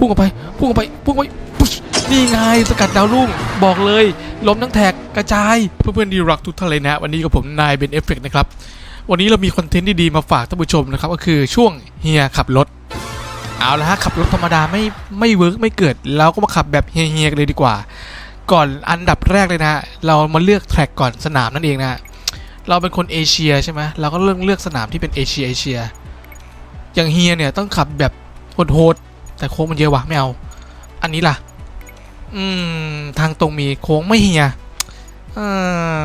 พุ่งออกไป พุ่งออกไป พุ่งไปปุ๊ชนี่ไงสกัดดาวรุ่ง บอกเลยล้มทั้งแท็กกระจาย เพื่อนๆดีรักทุกท่านเลยนะ วันนี้กับผมนายเบนเอฟเฟกนะครับ วันนี้เรามีคอนเทนต์ดีๆมาฝากท่านผู้ชมนะครับ ก็คือช่วงเฮียขับรถ เอาละฮะขับรถธรรมดาไม่ไม่เวิร์กไม่เกิด เราก็มาขับแบบเฮียๆกันเลยดีกว่า ก่อนอันดับแรกเลยนะ เรามาเลือกแทร็กก่อนสนามนั่นเองนะฮะเราเป็นคนเอเชียใช่ไหมเราก็เลือกเลือกสนามที่เป็นเอเชียเอเชียอย่างเฮียเนี่ยต้องขับแบบโหดๆ แต่โค้งมันเยอะวะไม่เอา อันนี้ล่ะ อืม ทางตรงมีโค้งไม่เฮียเอ่อ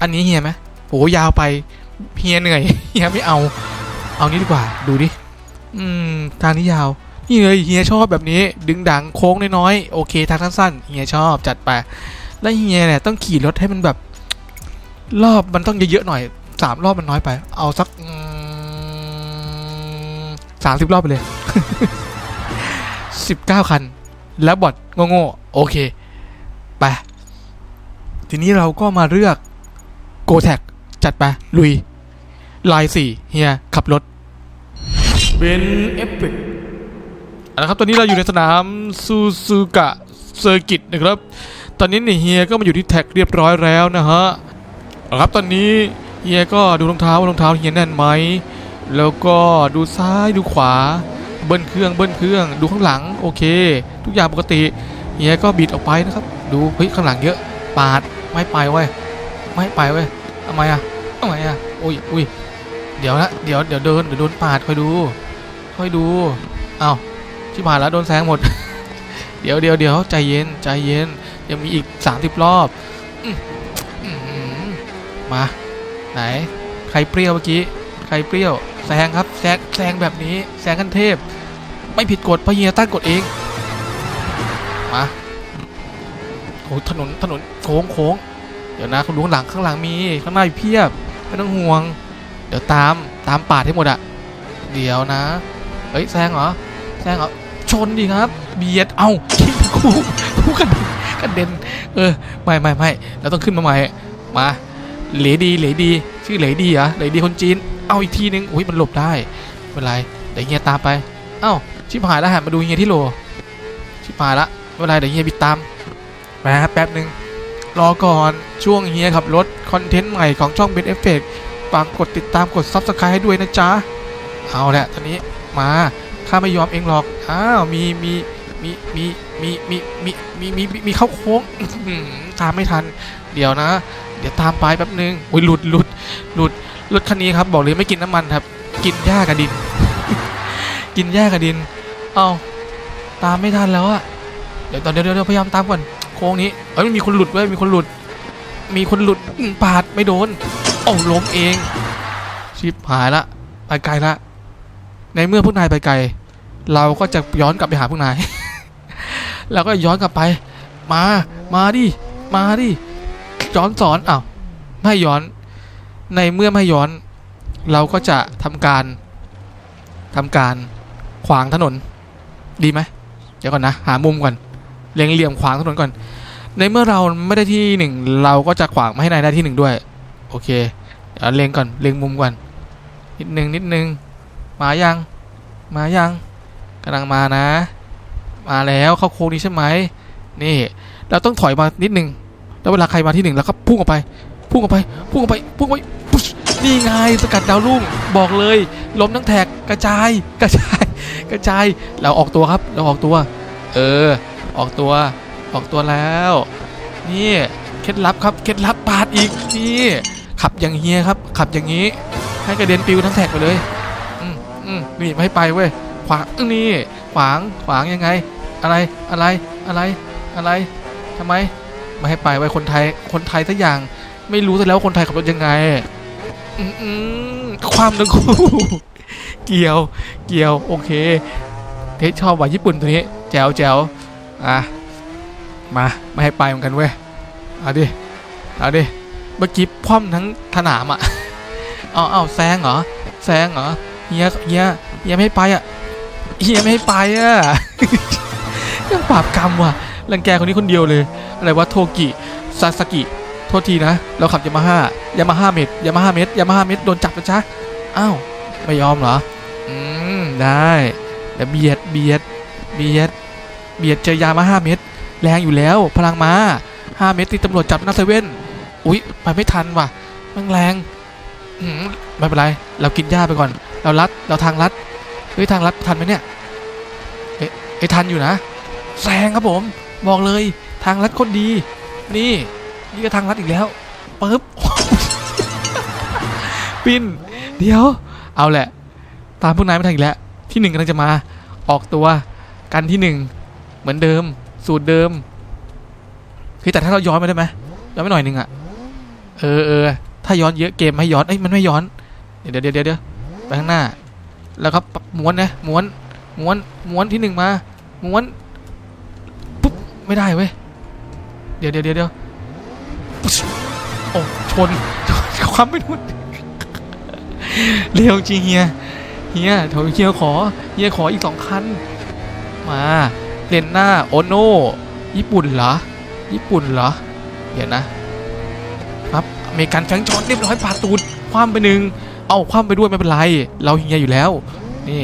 อันนี้เฮียไหมโหยาวไปเฮียเหนื่อยเฮียไม่เอา เอานี้ดีกว่า ดูดิ อืม ทางนี้ยาว นี่เลยเฮียชอบแบบนี้ ดึงดังโค้งน้อยๆ โอเค ทางสั้นๆเฮียชอบจัดไป แล้วเฮียเนี่ยต้องขี่รถให้มันแบบ รอบมันต้องเยอะๆหน่อยสามรอบมันน้อยไป เอาสักสามสิบรอบไปเลย สิบเก้าคัน แล้วบอดโง่ๆโอเค ไป ทีนี้เราก็มาเลือกโกแท็กจัดไป ลุย ลายสี่เฮีย ขับรถเบนเอฟเฟกนะครับ ตอนนี้เราอยู่ในสนามซูซูกะเซอร์กิตนะครับ ตอนนี้เนี่ยเฮียก็มาอยู่ที่แท็กเรียบร้อยแล้วนะฮะเอาครับ ตอนนี้เฮียก็ดูรองเท้าว่ารองเท้าเฮียแน่นไหม แล้วก็ดูซ้ายดูขวา เบิ้ลเครื่องเบิ้ลเครื่อง ดูข้างหลังโอเค ทุกอย่างปกติเฮียก็บิดออกไปนะครับ ดูเฮ้ยข้างหลังเยอะปาดไม่ไปเว้ยไม่ไปเว้ยทำไมอะทำไมอะอุ้ยอุ้ยเดี๋ยวนะเดี๋ยวเดี๋ยวเดินเดี๋ยวโดนปาดคอยดูค่อยดูเอา้าที่ผ่านแล้วโดนแซงหมด เดี๋ยวเดี๋ยวเดี๋ยวใจเย็นใจเย็นยังมีอีก30รอบอื้ออื้อหือมาไหนใครเปรี้ยวเมื่อกี้ใครเปรี้ยวแซงครับแซงแซงแบบนี้แซงขั้นเทพ ไม่ผิดกฎพระเฮียตั้งกฎเอง มาโอ้ถนนถนนโค้งโค้งเดี๋ยวนะคุณดูข้างหลังข้างหลังมีข้างหน้าอีกเพียบไม่ต้องห่วง เดี๋ยวตามตามปาดให้หมดอะเดี๋ยวนะเฮ้ยแซงเหรอแซงเหรอชนดิครับ เบียดเอ้าคิดกูกูกระเด็นกระเด็นเออไม่ไม่ไม่เราต้องขึ้นมาใหม่มาเหลดีเหลดี ชื่อเหลดีเหรอเหลดีคนจีน เอาอีกทีนึงอุ้ยมันหลบได้ไม่เป็นไรเดี๋ยวเฮียตามไป เอ้า ชิบหายแล้วหันมาดูเฮียที่โลชิบหายละเป็นไรเดี๋ยวเฮียบิดตามมาแป๊บหนึ่งรอก่อนช่วงเฮียขับรถคอนเทนต์ใหม่ของช่องเบนเอฟเฟกฝากกดติดตามกดซับสไครต์ให้ด้วยนะจ๊ะเอาแหละตอนนี้มาข้าไม่ยอมเองหรอกอ้าวมีมีมีมีมีมีมีมีมีมีเข้าโค้งตามไม่ทัน เดี๋ยวนะ เดี๋ยวตามไปแป๊บนึงอุ้ยหลุดหลุดหลุดรถคันนี้ครับบอกเลยไม่กินน้ำมันครับ กินหญ้ากับดิน กินหญ้ากับดิน เอาตามไม่ทันแล้วอะเดี๋ยวตอนเดี๋ยวเดี๋ยวพยายามตามก่อนโค้งนี้เอ้ยมีคนหลุดเว้ยมีคนหลุด มีคนหลุดปาดไม่โดนโอ้ล้มเอง ชิบหายละไปไกลละ ในเมื่อพวกนายไปไกล เราก็จะย้อนกลับไปหาพวกนาย เราก็ย้อนกลับไป มา มาดิ มาดิย้อนสอนอ้าวไม่ย้อน ในเมื่อไม่ย้อน เราก็จะทำการทำการขวางถนน ดีไหมเดี๋ยวก่อนนะ หามุมก่อนเล็งเหลี่ยมขวางถนนก่อน ในเมื่อเราไม่ได้ที่หนึ่งเราก็จะขวางไม่ให้นายได้ที่หนึ่งด้วย โอเคเดี๋ยวเล็งก่อนเล็งมุมก่อน นิดนึงนิดนึงมายัง มายังกำลังมานะ มาแล้วเข้าโค้งนี้ใช่ไหมนี่ เราต้องถอยมานิดนึง แล้วเวลาใครมาที่หนึ่งเราก็พุ่งออกไป พุ่งออกไป พุ่งออกไป พุ่งไปนี่ไงสกัดดาวรุ่งบอกเลยล้มทั้งแท็กกระจายกระจาย กระจาย เราออกตัวครับ เราออกตัว เออ ออกตัว ออกตัวแล้ว นี่ เคล็ดลับครับ เคล็ดลับปาดอีก นี่ ขับอย่างเฮียครับ ขับอย่างนี้ ให้กระเด็นปิวทั้งแท็กไปเลย อืมอืมนี่ไม่ไปเว้ย ขวางนี่ ขวาง ขวางยังไง อะไร อะไร อะไร อะไรทำไม ไม่ให้ไปไว้คนไทย คนไทยสักอย่าง ไม่รู้ซะแล้ววาคนไทยขับรถยังไง อืมอืมความทั้งคู่ เกียว เกียว โอเค เทสชอบว่ะญี่ปุ่นตัวนี้ แจ๋วแจ๋วอะ มา ไม่ให้ไปเหมือนกันเว้ย เอาดิ เอาดิ เมื่อกี้คว่ำทั้งสนามอะ เอาเอาแซงเหรอ แซงเหรอ เฮีย เฮีย เฮียไม่ให้ไปอะ เฮียไม่ให้ไปอะยังบาปกรรมว่ะรังแกคนนี้คนเดียวเลย อะไรวะโทกิซาสกิ โทษทีนะ เราขับยามาฮ่ายามาฮ่าเมดยามาฮ่าเมดยามาฮ่าเมดโดนจับนะจ๊ะ อ้าว ไม่ยอมเหรอ อืม ได้แต่เบียด เบียด เบียด เบียดเจอยามาห้าเม็ด แรงอยู่แล้ว พลังมาห้าเม็ดที่ตำรวจจับหน้าเซเว่น อุ๊ย ไปไม่ทันว่ะมันแรงอืมไม่เป็นไร เรากินหญ้าไปก่อน เราลัด เราทางลัด เฮ้ย ทางลัดทันไหมเนี่ย เอ๊ะเอ๊ะทันอยู่นะ แซงครับผม บอกเลย ทางลัดคนดี นี่ นี่ก็ทางลัดอีกแล้วปึ๊บปินเดี๋ยว เอาแหละ ตามพวกนายไม่ทันอีกแล้ว ที่หนึ่งกำลังจะมา ออกตัว กันที่หนึ่งเหมือนเดิม สูตรเดิมคือแต่ถ้าเราย้อนไปได้ไหมย้อนไปหน่อยหนึงอะเออเออถ้าย้อนเยอะเกมไม่ย้อนเอ้ยมันไม่ย้อน เดี๋ยวเดี๋ยวเดี๋ยวเดี๋ยวไปข้างหน้า แล้วก็ม้วนนะม้วนม้วนม้วนที่หนึ่งมาม้วนปุ๊บไม่ได้เว้ยเดี๋ยวเดี๋ยวเดี๋ยวเดี๋ยวโอ้ชนความไม่นุน เร็วจริงเฮียเฮียเถอยเฮียขอเฮียขออีกสองคันมาเลนหน้าโอโนญี่ปุ่นเหรอญี่ปุ่นเหรอเดี๋ยวนะครับอเมริกันแฟงจอนเรียบร้อยปาตูดคว่ำไปหนึ่งเอาคว่ำไปด้วยไม่เป็นไร เราเฮียอยู่แล้วนี่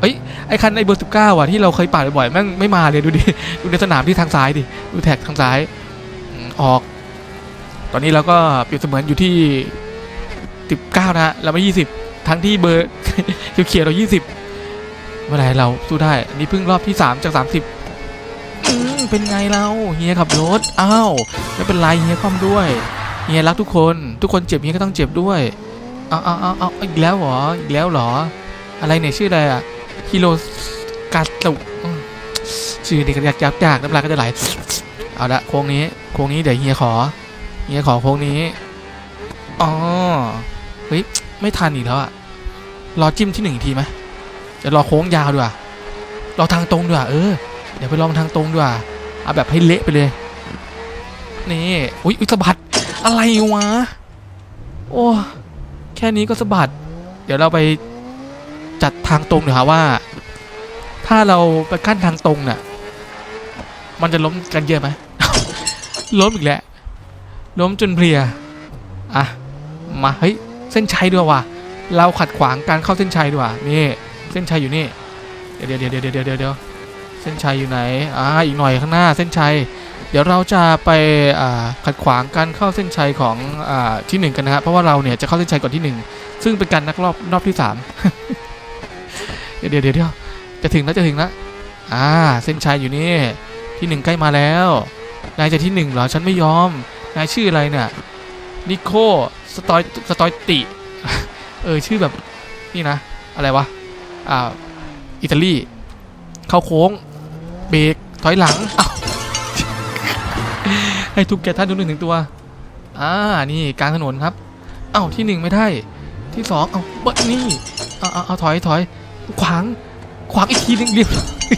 เอ้ยไอคันไอเบอร์สิบเก้าอะที่เราเคยปาดบ่อยๆแม่งไม่มาเลยดูดิดูในสนามที่ทางซ้ายดิดูแท็กทางซ้ายออก ตอนนี้เราก็เปรียบเสมือนอยู่ที่ สิบเก้านะฮะเราไม่ยี่สิบทั้งที่เบอร์เขียวๆเรายี่สิบเมื่อไหรเราสู้ได้นนี้เพิ่งรอบที่สามจากสามสิบเป็นไงเราเฮียขับรถอ้าวไม่เป็นไรเฮียคว่ำด้วยเฮียรักทุกคน ทุกคนเจ็บเฮียก็ต้องเจ็บด้วยเอาเอาเอาเอาอีกแล้วเหรออีกแล้วเหรอ อะไรเนี่ยชื่ออะไรอะฮิโรกาตุชื่อนี่ก็ยากยากยากน้ำลายก็จะไหลเอาละโค้งนี้โค้งนี้เดี๋ยวเฮียขอเฮียขอโค้งนี้อ๋อ เฮ้ย ไม่ทันอีกแล้วอะรอจิ้มที่หนึ่งอีกทีไหมจะรอโค้งยาวดีกว่ารอทางตรงดีกว่าเออ เดี๋ยวไปลองทางตรงดีกว่าเอาแบบให้เละไปเลย นี่ อุ้ยอุ๊ยสะบัด อะไรวะ โอ้แค่นี้ก็สะบัด เดี๋ยวเราไปจัดทางตรงหน่อยครว่า ถ้าเราไปขั้นทางตรงเนี่ย มันจะล้มกันเยอะไหมล้มอีกแล้ว ล้มจนเพลีย อะ มา เฮ้ย เส้นชัยด้วยว่ะเราขัดขวางการเข้าเส้นชัยด้วยว่ะนี่เส้นชัยอยู่นี่เดี๋ยวเดี๋ยวเดี๋ยวเดี๋ยวเดี๋ยวเส้นชัยอยู่ไหนอ่าอีกหน่อยข้างหน้าเส้นชัย เดี๋ยวเราจะไปอ่าขัดขวางการเข้าเส้นชัยของอ่าที่หนึ่งกันนะฮะเพราะว่าเราเนี่ยจะเข้าเส้นชัยก่อนที่หนึ่งซึ่งเป็นการนักรอบรอบที่สามเดี๋ยวเดี๋ยวเดี๋ยวเดี๋ยวจะถึงแล้วจะถึงแล้วอ่าเส้นชัยอยู่นี่ที่หนึ่งใกล้มาแล้วนายจะที่หนึ่งเหรอฉันไม่ยอมนายชื่ออะไรเนี่ยนิโคสตอยสตอยติ เออ ชื่อแบบนี่นะ อะไรวะ อ่า อิตาลี เข้าโค้ง เบรก ถอยหลังอ้าวให้ทุกแก่ท่านดูหนึ่งถึงตัว อ่า นี่กลางถนนครับ เอ้า ที่หนึ่งไม่ได้ ที่สองเอ้าเบิดนี่ เอาเอาเอาถอยถอย ขวาง ขวางอีกทีหนึงเรียบร้อย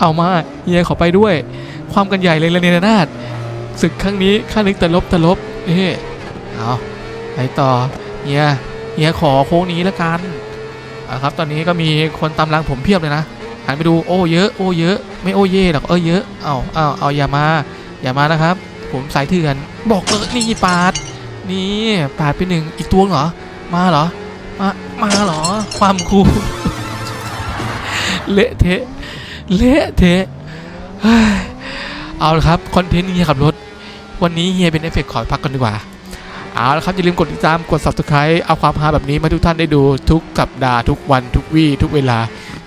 เอามาเฮียขอไปด้วย ความกันใหญ่เลยละเนรนาดศึกครั้งนี้ข้านึกแต่ลบแต่ลบ นี่เอาไปต่อเฮียเฮียขอโค้งนี้แล้วกันอ่าครับ ตอนนี้ก็มีคนตามหลังผมเพียบเลยนะหันไปดูโอ้เยอะโอ้เยอะ ไม่โอ้เย่หรอกเออเยอะเอาเอาเอาอย่ามา อย่ามานะครับ ผมสายเถื่อนบอกเลยนี่ปาด นี่ปาดไปหนึ่งอีกตัวเหรอ มาเหรอ มามาเหรอ ความคูลเละเทะเละเทะเอาละครับคอนเทนต์เฮียขับรถ วันนี้เฮียเป็นเอฟเฟกขอพักกันดีกว่า เอาละครับอย่าลืมกดติดตามกด subscribe เอาความฮาแบบนี้มาทุกท่านได้ดูทุกสัปดาห์ทุกวันทุกวี่ทุกเวลา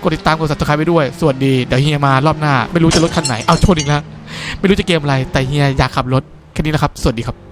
กดติดตามกด subscribe ไปด้วยสวัสดีเดี๋ยวเฮียมารอบหน้า ไม่รู้จะรถคันไหนเอาชนอีกแล้วไม่รู้จะเกมอะไรแต่เฮียอยากขับรถแค่นี้นะครับ สวัสดีครับ